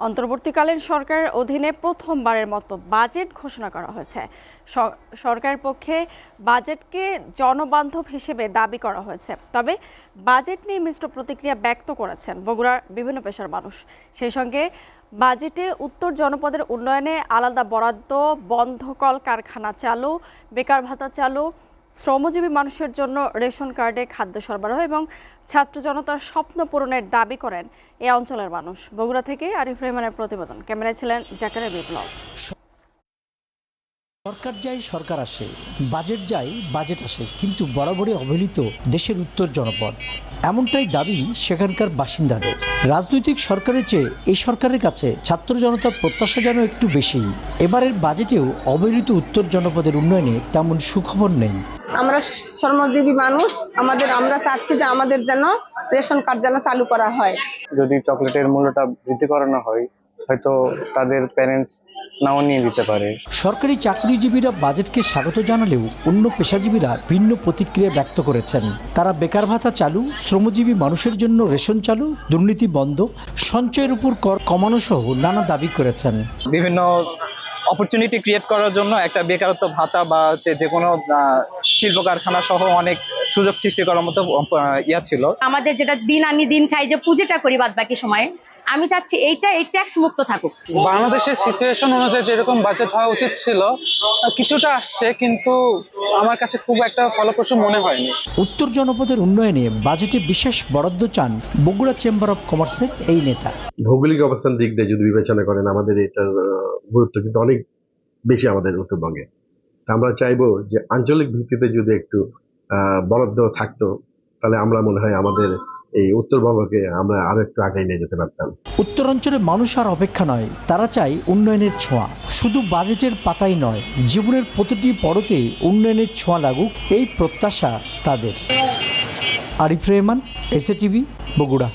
অন্তর্বর্তীকালীন সরকারের অধীনে প্রথমবারের মতো বাজেট ঘোষণা করা হয়েছে। স- সরকারের পক্ষে বাজেটকে জনবান্ধব হিসেবে দাবি করা হয়েছে। তবে বাজেট নিয়ে মিশ্র প্রতিক্রিয়া ব্যক্ত করেছেন বগুড়ার বিভিন্ন পেশার মানুষ। সেই সঙ্গে বাজেটে উত্তর জনপদের উন্নয়নে আলাদা বরাদ্দ, বন্ধ কল কারখানা চালু, বেকার ভাতা চালু শ্রমজীবী মানুষের জন্য রেশন কার্ডে খাদ্য সরবরাহ এবং ছাত্র জনতার স্বপ্ন পূরণের দাবি করেন এ অঞ্চলের মানুষ। বগুড়া থেকে আরিফ রহমানের প্রতিবেদন। ক্যামেরায় ছিলেন জাকারিয়া বিপ্লব। সরকার যায়, সরকার আসে। বাজেট যায়, বাজেট আসে। কিন্তু বরাবরই অবহেলিত দেশের উত্তর জনপদ। এমনটাই দাবি সেখানকার বাসিন্দাদের। রাজনৈতিক সরকারের চেয়ে এই সরকারের কাছে ছাত্র জনতার প্রত্যাশা যেন একটু বেশি। এবারের বাজেটেও অবহেলিত উত্তর জনপদের উন্নয়নে তেমন সুখবর নেই। আমরা শ্রমজীবী মানুষ আমাদের আমরা চাচ্ছি যে আমাদের যেন রেশন কার্ড যেন চালু করা হয়। যদি চকলেটের মূল্যটা বৃদ্ধি করানো হয় হয়তো তাদের প্যারেন্টস নাও নিয়ে দিতে পারে। সরকারি চাকরিজীবীরা বাজেটকে স্বাগত জানালেও অন্য পেশাজীবীরা ভিন্ন প্রতিক্রিয়া ব্যক্ত করেছেন। তারা বেকার ভাতা চালু শ্রমজীবী মানুষের জন্য রেশন চালু দুর্নীতি বন্ধ সঞ্চয়ের উপর কর কমানো সহ নানা দাবি করেছেন। বিভিন্ন অপরচুনিটি ক্রিয়েট করার জন্য একটা বেকারত্ব ভাতা বা হচ্ছে যে কোনো শিল্প কারখানা সহ অনেক সুযোগ সৃষ্টি করার মতো ইয়া ছিল। আমাদের যেটা দিন, আমি দিন খাই যে পুজোটা করি বাদ বাকি সময়ে। আমি চাচ্ছি এইটা এই ট্যাক্স মুক্ত থাকুক। বাংলাদেশের সিচুয়েশন অনুযায়ী যেরকম বাজেট হওয়া উচিত ছিল কিছুটা আসছে কিন্তু আমার কাছে খুব একটা ফলপ্রসূ মনে হয়নি। উত্তর জনপদের উন্নয়নে বাজেটে বিশেষ বরাদ্দ চান বগুড়া চেম্বার অব কমার্সের এই নেতা। ভৌগোলিক অবস্থান দিক দিয়ে যদি বিবেচনা করেন আমাদের এটার গুরুত্ব কিন্তু অনেক বেশি আমাদের উত্তরবঙ্গে। তা আমরা চাইব যে আঞ্চলিক ভিত্তিতে যদি একটু আহ, বরাদ্দ থাকতো তাহলে আমরা মনে হয় আমাদের এই উত্তরবঙ্গকে আমরা আরও একটু আগে নিয়ে যেতে পারতাম। উত্তরাঞ্চলের মানুষ আর অপেক্ষা নয়, তারা চায় উন্নয়নের ছোঁয়া। শুধু বাজেটের পাতাই নয়, জীবনের প্রতিটি পরতে উন্নয়নের ছোঁয়া লাগুক, এই প্রত্যাশা তাদের। Arif Rahman SA TV Bogura.